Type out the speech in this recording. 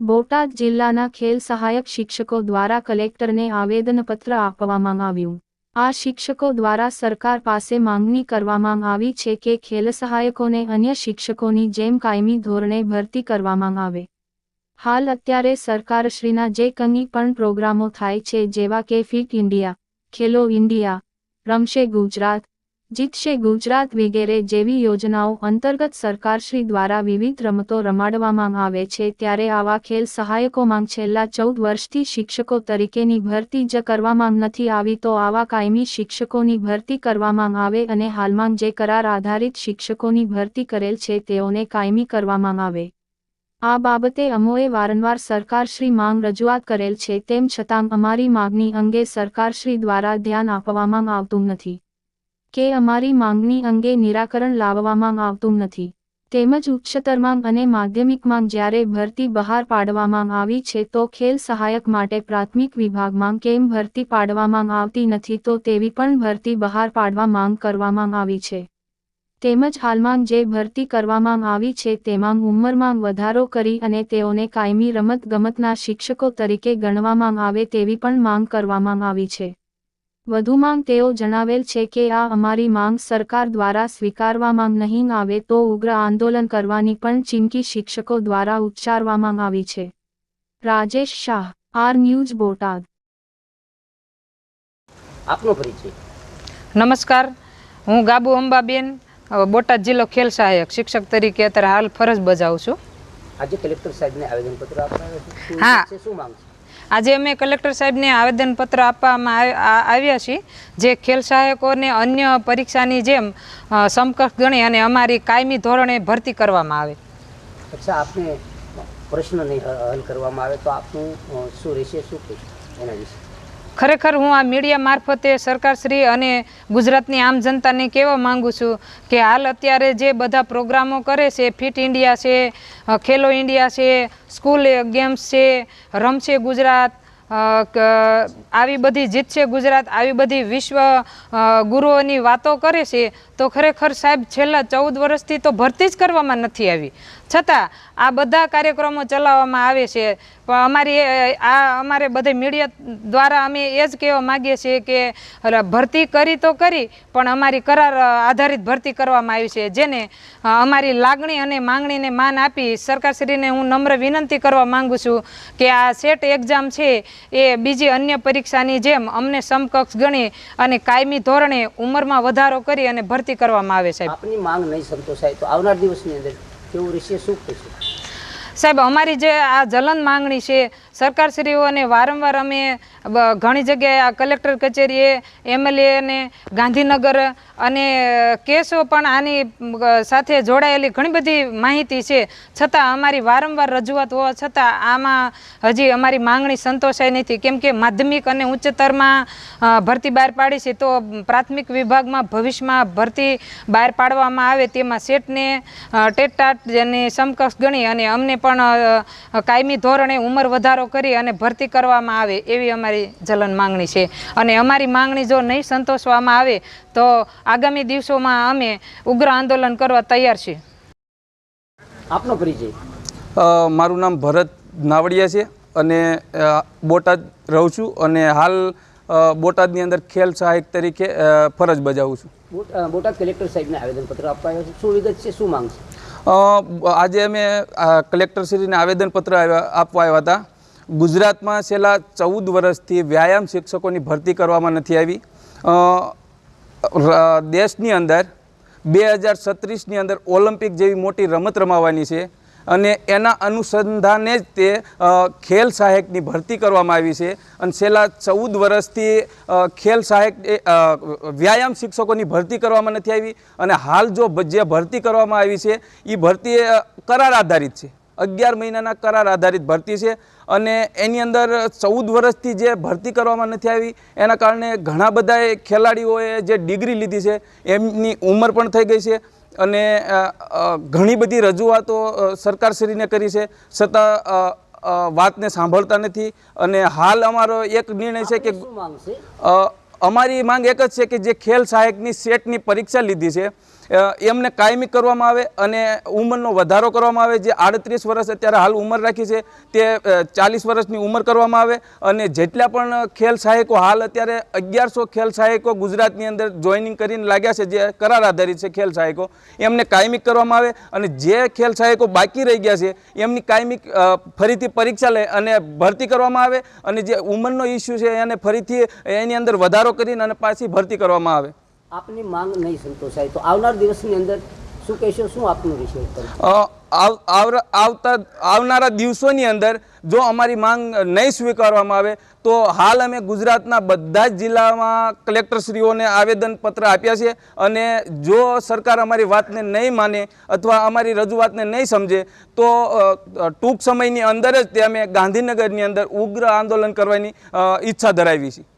બોટાદ જિલ્લાના ખેલ સહાયક શિક્ષકો દ્વારા કલેક્ટરને આવેદનપત્ર આપવામાં આવ્યું. આ શિક્ષકો દ્વારા સરકાર પાસે માંગણી કરવામાં આવી છે કે ખેલ સહાયકોને અન્ય શિક્ષકોની જેમ કાયમી ધોરણે ભરતી કરવામાં આવે. હાલ અત્યારે સરકારશ્રીના જે કંઈ પણ પ્રોગ્રામો થાય છે જેવા કે ફિટ ઇન્ડિયા, ખેલો ઇન્ડિયા, રમશે ગુજરાત જીતશે ગુજરાત વગેરે જેવી યોજનાઓ અંતર્ગત સરકારશ્રી દ્વારા વિવિધ રમતો રમાડવામાં આવે છે ત્યારે આવા ખેલ સહાયકોમાં છેલ્લા ચૌદ વર્ષથી શિક્ષકો તરીકેની ભરતી જ કરવામાં નથી આવી તો આવા કાયમી શિક્ષકોની ભરતી કરવામાં આવે અને હાલમાં જે કરાર આધારિત શિક્ષકોની ભરતી કરેલ છે તેઓને કાયમી કરવામાં આવે. આ બાબતે અમોએ વારંવાર સરકારશ્રી માંગ રજૂઆત કરેલ છે તેમ છતાં અમારી માગણી અંગે સરકારશ્રી દ્વારા ધ્યાન આપવામાં આવતું નથી. કે અમારી માંગણી અંગે નિરાકરણ લાવવામાં આવતું નથી. તેમજ ઉચ્ચતર માંગ અને માધ્યમિક માંગ જ્યારે ભરતી બહાર પાડવામાં આવી છે તો ખેલ સહાયક માટે પ્રાથમિક વિભાગમાં કેમ ભરતી પાડવામાં આવતી નથી તો તેવી પણ ભરતી બહાર પાડવા માંગ કરવામાં આવી છે. તેમજ હાલમાં જે ભરતી કરવામાં આવી છે તેમાં ઉંમરમાં વધારો કરી અને તેઓને કાયમી રમત ગમતના શિક્ષકો તરીકે ગણવામાં આવે તેવી પણ માંગ કરવામાં આવી છે. વધુમાં તેઓ જણાવેલ છે કે આ અમારી માંગ સરકાર દ્વારા સ્વીકારવામાં નહીં આવે તો ઉગ્ર આંદોલન કરવાની પણ ચીમકી શિક્ષકો દ્વારા ઉચ્ચારવામાં આવી છે. Rajesh Shah R news Botad. આપનો પરિચય. નમસ્કાર. હું ગાબુ અંબાબેન બોટાદ જિલ્લો ખેલ સહાયક શિક્ષક તરીકે અત્યારે હાલ ફરજ બજાવું છું. આજે કલેક્ટર સાહેબને આવેદનપત્ર આપવાનું હા. શું માંગ છે? આજે અમે કલેક્ટર સાહેબને આવેદનપત્ર આપવામાં આવ્યા છીએ જે ખેલ સહાયકોને અન્ય પરીક્ષાની જેમ સમકક્ષ ગણી અને અમારી કાયમી ધોરણે ભરતી કરવામાં આવે. અચ્છા, આપને પ્રશ્ન હલ કરવામાં આવે તો આપનું શું રહેશે, શું એના વિશે? ખરેખર હું આ મીડિયા મારફતે સરકારશ્રી અને ગુજરાતની આમ જનતાને કહેવા માંગુ છું કે હાલ અત્યારે જે બધા પ્રોગ્રામો કરે છે, ફિટ ઇન્ડિયા છે ખેલો ઇન્ડિયા છે, સ્કૂલ ગેમ્સ છે રમશે ગુજરાત આવી બધી જીતશે ગુજરાત, આવી બધી વિશ્વ ગુરુઓની વાતો કરે છે, તો ખરેખર સાહેબ છેલ્લા ચૌદ વર્ષથી તો ભરતી જ કરવામાં નથી આવી. છતાં આ બધા કાર્યક્રમો ચલાવવામાં આવે છે. અમારી આ અમારે બધે મીડિયા દ્વારા અમે એ જ કહેવા માગીએ છીએ કે ભરતી કરી તો કરી, પણ અમારી કરાર આધારિત ભરતી કરવામાં આવી છે. જેને અમારી લાગણી અને માંગણીને માન આપી સરકારશ્રીને હું નમ્ર વિનંતી કરવા માગું છું કે આ સેટ એક્ઝામ છે એ બીજી અન્ય પરીક્ષાની જેમ અમને સમકક્ષ ગણી અને કાયમી ધોરણે ઉંમરમાં વધારો કરી અને ભરતી કરવામાં આવે, સાહેબ. આપની માંગ નહીં સંતોષાય તો આવનાર દિવસની અંદર કેવું રહેશે, શું કહીશું સાહેબ અમારી જે આ જલન માંગણી છે સરકારશ્રીઓને વારંવાર અમે ઘણી જગ્યાએ આ કલેક્ટર કચેરીએ એમએલએને ગાંધીનગર અને કેસો પણ આની સાથે જોડાયેલી ઘણી બધી માહિતી છે. છતાં અમારી વારંવાર રજૂઆત હોવા છતાં આમાં હજી અમારી માંગણી સંતોષાઈ નથી. કેમ કે માધ્યમિક અને ઉચ્ચતરમાં ભરતી બહાર પાડી છે, તો પ્રાથમિક વિભાગમાં ભવિષ્યમાં ભરતી બહાર પાડવામાં આવે તેમાં સેટને ટેટાટ જેને સમકક્ષ ગણી અને અમને પણ કાયમી ધોરણે ઉંમર વધારો કરી અને ભરતી કરવામાં આવે એવી અમારી જલન માંગણી છે. અને અમારી માંગણી જો નહીં સંતોષવામાં આવે તો આગામી દિવસોમાં અમે ઉગ્ર આંદોલન કરવા તૈયાર છીએ. આપનો પરિચય? મારું નામ ભરત નાવડિયા છે અને બોટાદ રહું છું અને હાલ બોટાદની અંદર ખેલ સહાયક તરીકે ફરજ બજાવું છું. બોટાદ કલેક્ટર સાહેબને આવેદનપત્ર આપવાયો છે. શું વિગત છે? શું માંગ છે? આજે અમે આ કલેક્ટરશ્રીને આવેદનપત્ર આપવા આવ્યા હતા. ગુજરાતમાં છેલ્લા ચૌદ વર્ષથી વ્યાયામ શિક્ષકોની ભરતી કરવામાં નથી આવી. દેશની અંદર બે હજાર સત્રીસની અંદર ઓલિમ્પિક જેવી મોટી રમત રમાવાની છે અને એના અનુસંધાને જ તે ખેલ સહાયકની ભરતી કરવામાં આવી છે. અને છેલ્લા ચૌદ વર્ષથી ખેલ સહાયક વ્યાયામ શિક્ષકોની ભરતી કરવામાં નથી આવી અને હાલ જો જે ભરતી કરવામાં આવી છે એ ભરતી કરાર આધારિત છે. અગિયાર મહિનાના કરાર આધારિત ભરતી છે અને એની અંદર ચૌદ વર્ષથી જે ભરતી કરવામાં નથી આવી એના કારણે ઘણા બધાએ ખેલાડીઓએ જે ડિગ્રી લીધી છે એમની ઉંમર પણ થઈ ગઈ છે અને ઘણી બધી રજૂઆતો સરકારશ્રીને કરી છે. છતાં વાતને સાંભળતા નથી અને હાલ અમારો એક નિર્ણય છે કે અમારી માંગ એક જ છે કે જે ખેલ સહાયકની સેટની પરીક્ષા લીધી છે એમને કાયમી કરવામાં આવે અને ઉંમરનો વધારો કરવામાં આવે. જે આડત્રીસ વર્ષ અત્યારે હાલ ઉંમર રાખી છે, તે ચાલીસ વર્ષની ઉંમર કરવામાં આવે અને જેટલા પણ ખેલ સહાયકો હાલ અત્યારે અગિયારસો ખેલ સહાયકો ગુજરાતની અંદર જોઈનિંગ કરીને લાગ્યા છે, જે કરાર આધારિત છે ખેલ સહાયકો, એમને કાયમી કરવામાં આવે અને જે ખેલ સહાયકો બાકી રહી ગયા છે, એમની કાયમી ફરીથી પરીક્ષા લે અને ભરતી કરવામાં આવે અને જે ઉંમરનો ઇસ્યુ છે એને ફરીથી એની અંદર વધારો કરીને અને પાછી ભરતી કરવામાં આવે. આપની માંગ નહીં સંતોષાય. તો આવનાર દિવસની અંદર શું કહેશો, શું આપનું આવર- આવતા, આવનારા દિવસોની અંદર જો અમારી માંગ નહીં સ્વીકારવામાં આવે, તો હાલ અમે ગુજરાતના બધા જ જિલ્લામાં કલેક્ટરશ્રીઓને આવેદનપત્ર આપ્યા છે અને જો સરકાર અમારી વાતને નહીં માને અથવા અમારી રજૂઆતને નહીં સમજે, તો ટૂંક સમયની અંદર જ તે અમે ગાંધીનગરની અંદર ઉગ્ર આંદોલન કરવાની ઈચ્છા ધરાવી છે